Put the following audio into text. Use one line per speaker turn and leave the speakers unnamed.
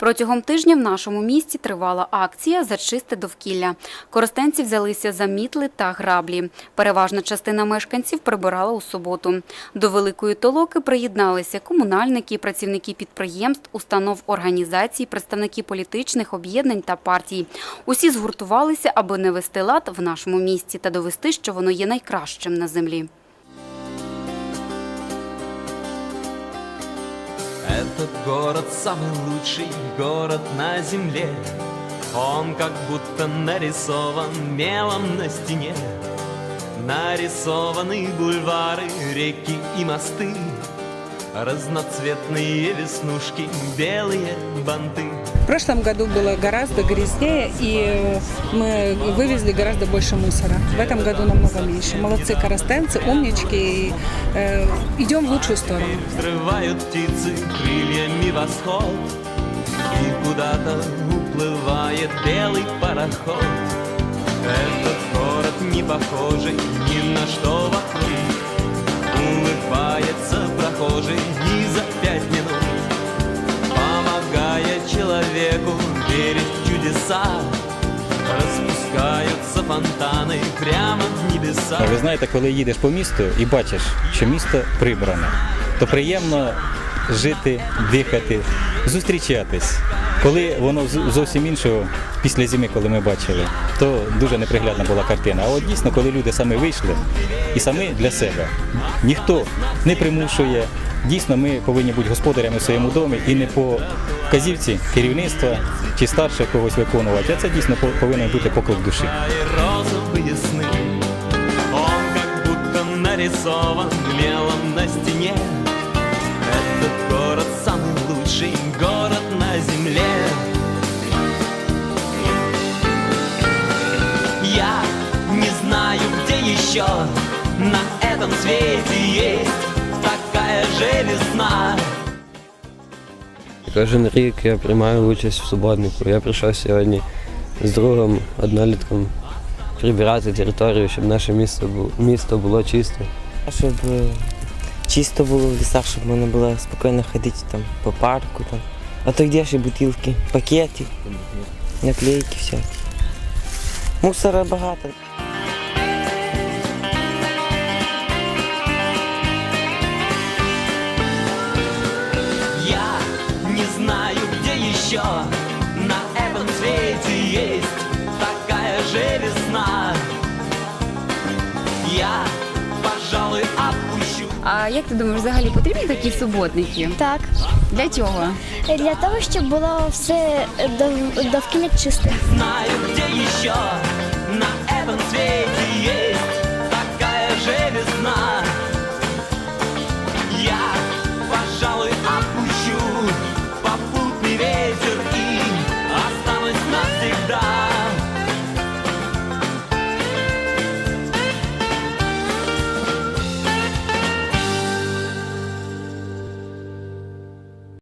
Протягом тижня в нашому місті тривала акція «Зачисти довкілля». Коростенці взялися за мітли та граблі. Переважна частина мешканців прибирала у суботу. До великої толоки приєдналися комунальники, працівники підприємств, установ організацій, представники політичних об'єднань та партій. Усі згуртувалися, аби не вести лад в нашому місті та довести, що воно є найкращим на землі.
Этот город самый лучший город на земле. Он как будто нарисован мелом на стене. Нарисованы бульвары, реки и мосты Разноцветные веснушки, белые банты
В прошлом году было гораздо грязнее, и мы вывезли гораздо больше мусора. В этом году намного меньше. Молодцы коростенцы, умнички, и э, идем в лучшую сторону.
Взрывают птицы крыльями восход И куда-то уплывает белый пароход Этот город не похожий ни на что вокруг Улыбается прохожий верить в чудеса розпускаються фонтани прямо в небеса
Ви знаєте, коли їдеш по місту і бачиш, що місто прибране, то приємно жити, дихати, зустрічатись. Коли воно зовсім іншого після зими, коли ми бачили, то дуже неприглядна була картина. А от дійсно, коли люди самі вийшли і самі для себе, ніхто не примушує. Дійсно, ми повинні бути господарями в своєму домі і не по вказівці керівництва чи старших когось виконувати. А це дійсно по- повинен бути поклик душі.
нарисован мелом на стене еще на этом свете есть такая же весна
Кожен рік я приймаю участь в суботнику. Я прийшов сьогодні з другом, однолітком прибирати територію, щоб наше місто було, місто було чисте.
Щоб чисто було в лісах, щоб можна було спокійно ходити там по парку. Там. А то где ж бутилки, пакети, наклейки всякі. Мусора багато.
Еще на этом свете есть такая же весна. Я, пожалуй, отпущу.
А як ти думаєш, взагалі потрібні такі суботники?
Так,
Для чого?
для того, щоб було все дов- довкілля чисте.
Знаю, где еще